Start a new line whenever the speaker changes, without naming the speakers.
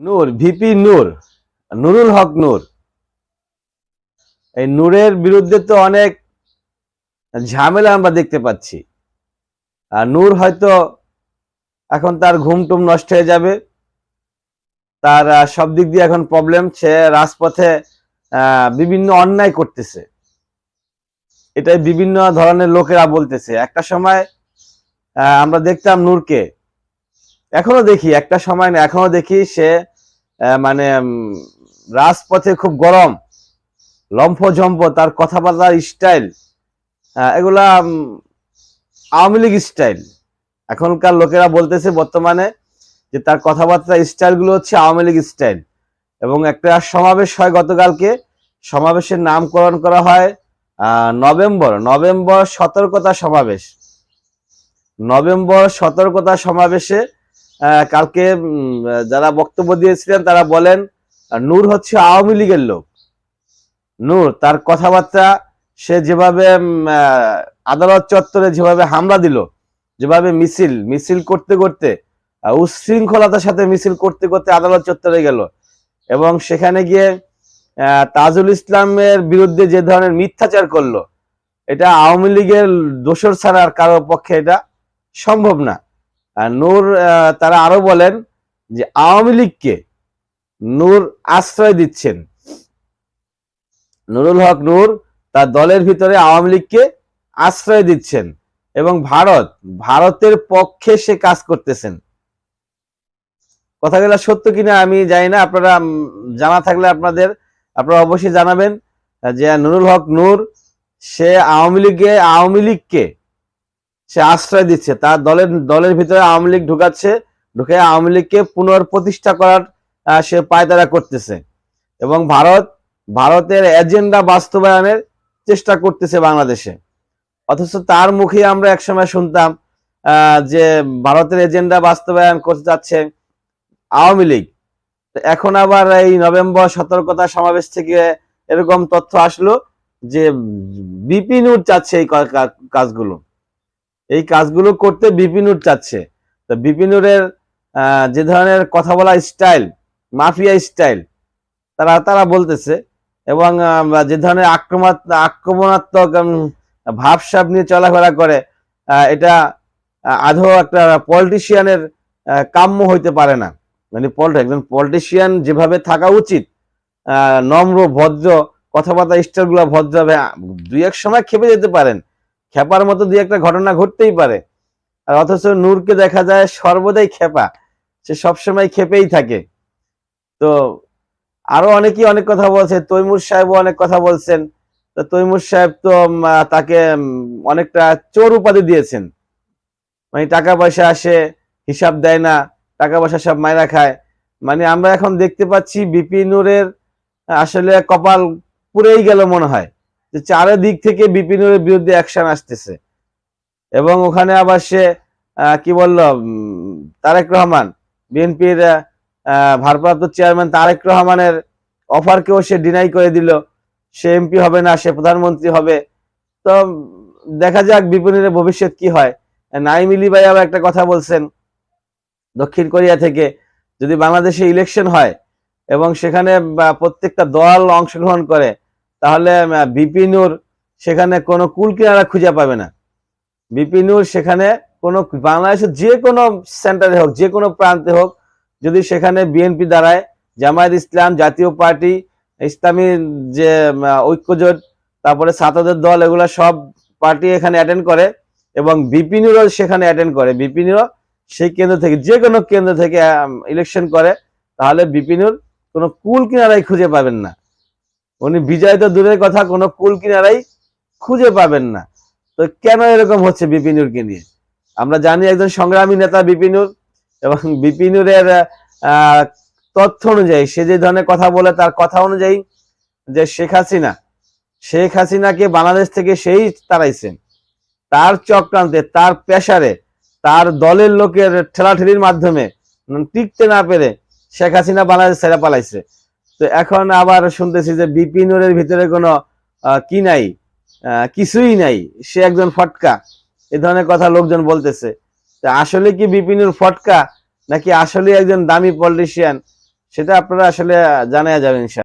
নূর, VP নূর, নুরুল হক নূর। এই নূরের বিরুদ্ধে তো অনেক ঝামেলা আমরা দেখতে পাচ্ছি। আর নূর হয়তো এখন তার ঘুম টুম নষ্ট হয়ে যাবে। তার সব দিক দিয়ে এখন প্রবলেম সে রাজপথে বিভিন্ন অন্যায় করতেছে। এটাই বিভিন্ন ধরনের লোকেরা বলতেছে। একটা সময় আমরা দেখতাম নূরকে এখনও দেখি, একটা সময় না, এখনও দেখি সে মানে রাজপথে খুব গরম লম্ফ জম্প তার কথাবার্তার স্টাইল এগুলা আওয়ামী লীগ স্টাইল এখনকার লোকেরা বলতেছে বর্তমানে যে তার কথাবার্তা স্টাইলগুলো হচ্ছে আওয়ামী লীগ স্টাইল এবং একটা সমাবেশ হয় গতকালকে, সমাবেশের নামকরণ করা হয় নভেম্বর নভেম্বর সতর্কতা সমাবেশ। নভেম্বর সতর্কতা সমাবেশে কালকে যারা বক্তব্য দিয়েছিলেন তারা বলেন নূর হচ্ছে আওয়ামী লীগের লোক। নূর তার কথাবার্তা সে যেভাবে আদালত চত্বরে যেভাবে হামলা দিল যেভাবে মিছিল মিছিল করতে করতে আহ, উচ্ছৃঙ্খলতার সাথে মিছিল করতে করতে আদালত চত্বরে গেল। এবং সেখানে গিয়ে তাজুল ইসলামের বিরুদ্ধে যে ধরনের মিথ্যাচার করল এটা আওয়ামী লীগের দোষর ছাড়া আর কারোর পক্ষে এটা সম্ভব না। নূর তারা আরও বলেন যে আওয়ামী লীগকে নূর আশ্রয় দিচ্ছেন। নুরুল হক নূর তার দলের ভিতরে আওয়ামী লীগকে আশ্রয় দিচ্ছেন এবং ভারত, ভারতের পক্ষে সে কাজ করতেছেন। কথাগুলো সত্য কিনা আমি জানি না, আপনারা জানা থাকলে আপনাদের, আপনারা অবশ্যই জানাবেন যে নুরুল হক নূর, সে আওয়ামী লীগে, আওয়ামী লীগকে সে আশ্রয় দিচ্ছে। তার দলের দলের ভিতরে আওয়ামী লীগ ঢুকাচ্ছে, ঢুকে আওয়ামী লীগকে পুনর্প্রতিষ্ঠা করার সে পায়তারা করতেছে। এবং ভারত, ভারতের এজেন্ডা বাস্তবায়নের চেষ্টা করতেছে বাংলাদেশে। অথচ তার মুখে আমরা একসময় শুনতাম যে ভারতের এজেন্ডা বাস্তবায়ন করতে যাচ্ছে আওয়ামী লীগ। এখন আবার এই নভেম্বর সতর্কতা সমাবেশ থেকে এরকম তথ্য আসলো যে বিপিনুর চাচ্ছে এই কাজগুলো। এই কাজগুলো করতে বিপিনুর চাচ্ছে। তো বিপিনুরের যে ধরনের কথা বলা স্টাইল মাফিয়া স্টাইল তারা তারা বলতেছে এবং যে ধরনের আক্রমণ আক্রমণাত্মক উম, ভাবসাব নিয়ে চলাফেরা করে এটা আধো একটা পলিটিশিয়ানের কাম্য হইতে পারে না। মানে একজন পলিটিশিয়ান যেভাবে থাকা উচিত নম্র ভদ্র কথাবার্তা স্টাইলগুলো ভদ্র হবে আহ, দুই এক সময় খেপে যেতে পারেন। খেপার মতো দুই একটা ঘটনা ঘটতেই পারে। আর অথচ নূরকে দেখা যায় সর্বদাই খেপা সে সবসময় খেপেই থাকে। তো আরও অনেকেই অনেক কথা বলছে, তৈমুর সাহেবও অনেক কথা বলছেন। তো তৈমুর সাহেব তো তাকে অনেকটা চোর উপাধি দিয়েছেন। মানে টাকা পয়সা আসে, হিসাব দেয় না, টাকা পয়সা সব মাইরা খায়। মানে আমরা এখন দেখতে পাচ্ছি বিপি বিপিনুরের আসলে কপাল পুড়েই গেল মনে হয়। যে চারিদিক থেকে বিপিনুরের বিরুদ্ধে অ্যাকশন আসতেছে। এবং ওখানে আবার সে কি বলল তারেক রহমান, বিএনপির ভারপ্রাপ্ত চেয়ারম্যান তারেক রহমানের অফারকেও সে ডিনাই করে দিল। সে এমপি হবে না, সে প্রধানমন্ত্রী হবে। তো দেখা যাক বিপিনের ভবিষ্যৎ কি হয়। নাইম ইলি ভাই আবার একটা কথা বলছেন দক্ষিণ কোরিয়া থেকে, যদি বাংলাদেশে ইলেকশন হয় এবং সেখানে প্রত্যেকটা দল অংশগ্রহণ করে তাহলে বিপিনুর সেখানে কোনো কুল কিনারা খুঁজে পাবে না। বিপিনুর সেখানে কোনো বাংলাদেশের যে কোনো সেন্টারে হোক, যে কোনো প্রান্তে হোক, যদি সেখানে বিএনপি দাঁড়ায়, জামায়াত ইসলাম, জাতীয় পার্টি, ইসলামী যে ঐক্যজোট, তারপরে ছাত্রদের দল, এগুলা সব পার্টি এখানে অ্যাটেন্ড করে এবং বিপিনুরও সেখানে অ্যাটেন্ড করে। বিপিনুরও সেই কেন্দ্র থেকে, যে কোনো কেন্দ্র থেকে ইলেকশন করে, তাহলে বিপিনুর কোনো কুল কিনারাই খুঁজে পাবেন না। উনি বিজয় তো দূরের কথা কোনো কুল কিনারাই খুঁজে পাবেন না। তো কেন এরকম হচ্ছে বিপিনুরকে নিয়ে? আমরা জানি একজন সংগ্রামী নেতা বিপিনুর এবং বিপিনুরের তথ্য অনুযায়ী, সে যে ধরনের কথা বলে তার কথা অনুযায়ী যে শেখ হাসিনা, শেখ হাসিনাকে বাংলাদেশ থেকে সেই তাড়াইছেন তার চক্রান্তে, তার পেশারে তার দলের লোকের ঠেলাঠেলির মাধ্যমে টিকতে না পেরে শেখ হাসিনা বাংলাদেশ ছেড়ে পালাইছে। তো এখন আবার শুনতেছি যে বিপিনুরের ভিতরে কোনো কি নাই কিছুই নাই। সে একজন ফটকা। এ ধরনের কথা লোকজন বলতেছে। তা আসলে কি বিপিনুর ফটকা নাকি আসলে একজন দামি পলিটিশিয়ান সেটা আপনারা আসলে জানা যাবেন